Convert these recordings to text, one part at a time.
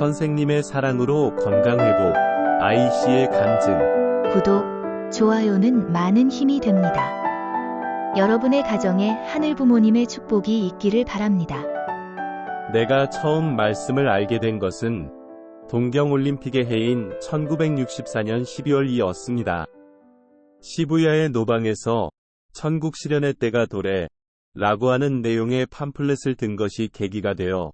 선생님의 사랑으로 건강회복, IC의 간증. 구독, 좋아요는 많은 힘이 됩니다. 여러분의 가정에 하늘 부모님의 축복이 있기를 바랍니다. 내가 처음 말씀을 알게 된 것은 동경올림픽의 해인 1964년 12월이었습니다. 시부야의 노방에서 천국 실현의 때가 도래 라고 하는 내용의 팜플렛을 든 것이 계기가 되어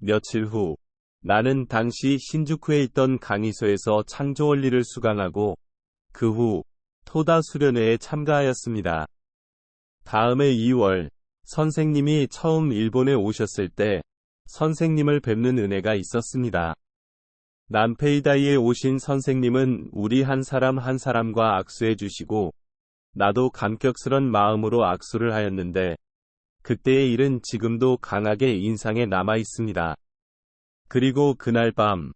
며칠 후 나는 당시 신주쿠에 있던 강의소에서 창조 원리를 수강하고 그 후 토다 수련회에 참가하였습니다. 다음해 2월 선생님이 처음 일본에 오셨을 때 선생님을 뵙는 은혜가 있었습니다. 남페이다이에 오신 선생님은 우리 한 사람 한 사람과 악수해 주시고 나도 감격스런 마음으로 악수를 하였는데 그때의 일은 지금도 강하게 인상에 남아 있습니다. 그리고 그날 밤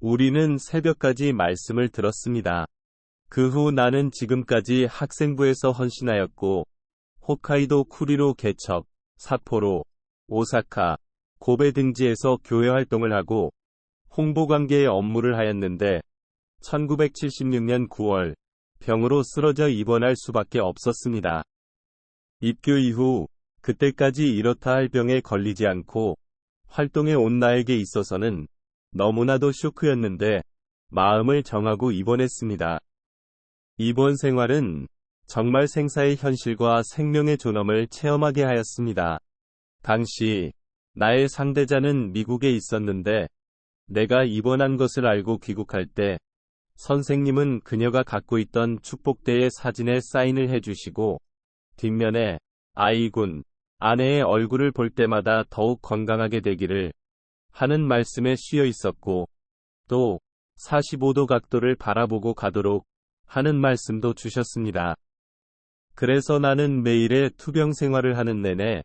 우리는 새벽까지 말씀을 들었습니다. 그 후 나는 지금까지 학생부에서 헌신하였고 홋카이도 쿠리로 개척, 사포로, 오사카, 고베 등지에서 교회 활동을 하고 홍보 관계의 업무를 하였는데 1976년 9월 병으로 쓰러져 입원할 수밖에 없었습니다. 입교 이후 그때까지 이렇다 할 병에 걸리지 않고 활동에 온 나에게 있어서는 너무나도 쇼크였는데 마음을 정하고 입원했습니다. 입원 생활은 정말 생사의 현실과 생명의 존엄을 체험하게 하였습니다. 당시 나의 상대자는 미국에 있었는데 내가 입원한 것을 알고 귀국할 때 선생님은 그녀가 갖고 있던 축복대의 사진에 사인을 해주시고 뒷면에 아이군 아내의 얼굴을 볼 때마다 더욱 건강하게 되기를 하는 말씀에 쉬어 있었고 또 45도 각도를 바라보고 가도록 하는 말씀도 주셨습니다. 그래서 나는 매일의 투병 생활을 하는 내내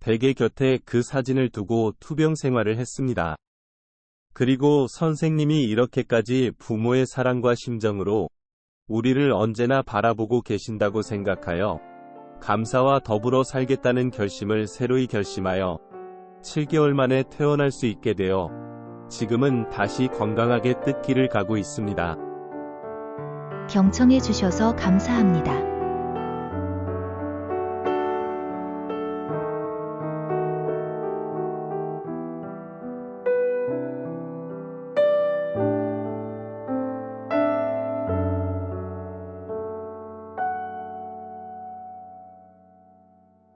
베개 곁에 그 사진을 두고 투병 생활을 했습니다. 그리고 선생님이 이렇게까지 부모의 사랑과 심정으로 우리를 언제나 바라보고 계신다고 생각하여 감사와 더불어 살겠다는 결심을 새로이 결심하여 7개월 만에 퇴원할 수 있게 되어 지금은 다시 건강하게 뜻길을 가고 있습니다. 경청해 주셔서 감사합니다.